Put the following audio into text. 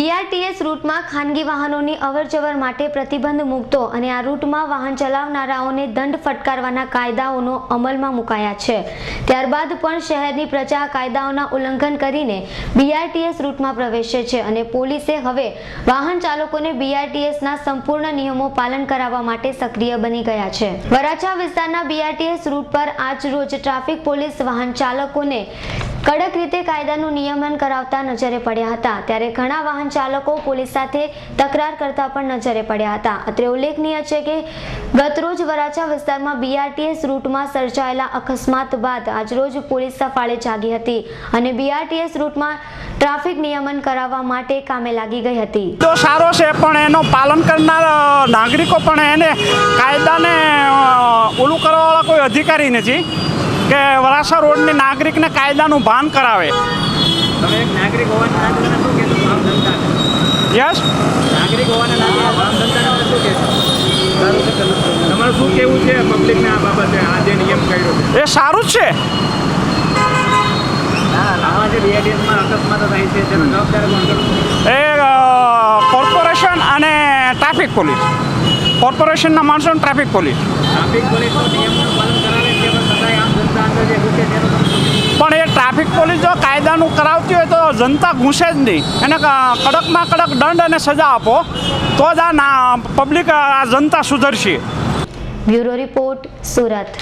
BRTS રૂટમાં ખાનગી વાહનોની અવરજવર માટે પ્રતિબંધ મૂકતો અને આ રૂટમાં વાહન ચલાવનારાઓને દંડ ફટકારવાના કાયદાઓનો અમલમાં મુકાયા છે. ત્યારબાદ પણ શહેરની પ્રજા કાયદાઓના ઉલ્લંઘન કરીને બીઆરટીએસ રૂટમાં પ્રવેશે છે અને પોલીસે હવે વાહન ચાલકોને બીઆરટીએસના સંપૂર્ણ નિયમો પાલન કરાવવા માટે સક્રિય બની ગયા છે. વરાછા વિસ્તારના બીઆરટીએસ રૂટ પર આજ રોજ ટ્રાફિક પોલીસ વાહન ચાલકોને કડક રીતે કાયદાનું નિયમન કરાવતા નજરે પડ્યા હતા. ત્યારે ઘણા વાહન ચાલકો પોલીસ સાથે તકરાર કરતા પણ નજરે પડ્યા હતા. અત્રે ઉલ્લેખનીય છે કે, ગતરોજ વરાછા વિસ્તારમાં બીઆરટીએસ રૂટમાં સર્જાયેલા અકસ્માત બાદ આજરોજ પોલીસ સફાળે જાગી હતી અને બીઆરટીએસ રૂટમાં ટ્રાફિક નિયમન કરાવવા માટે કામે લાગી ગઈ હતી. તો સારો છે, પણ એનો પાલન કરનાર નાગરિકો પણ એને કાયદાને ઓલું કરવાવાળા કોઈ અધિકારી નથી. કે વરાસા રોડની નાગરિકને કાયદાનું ભાન કરાવે. નાગરિક હોવાના શું કહેશો? આમ યસ. નાગરિક તમારું શું કેવું છે પબ્લિકને આ બાબતે? આ જે નિયમ કર્યો એ સારું જ છે. એ કોર્પોરેશન અને ટ્રાફિક પોલીસ. કોર્પોરેશનના માણસો ટ્રાફિક પોલીસ. ટ્રાફિક પોલીસનો નિયમોનું પાલન કરાવે છે પણ છતાંય આમ જનતા અંદર જે ઘૂસે તેનો તમે શું કહેશો? પણ એ ટ્રાફિક પોલીસ જો કાયદાનું કરાવતી હોય તો જનતા ઘૂસે જ નહીં. એને કડકમાં કડક દંડ અને સજા આપો, તો જ આ પબ્લિક આ જનતા સુધરશે. Bureau report, Surat.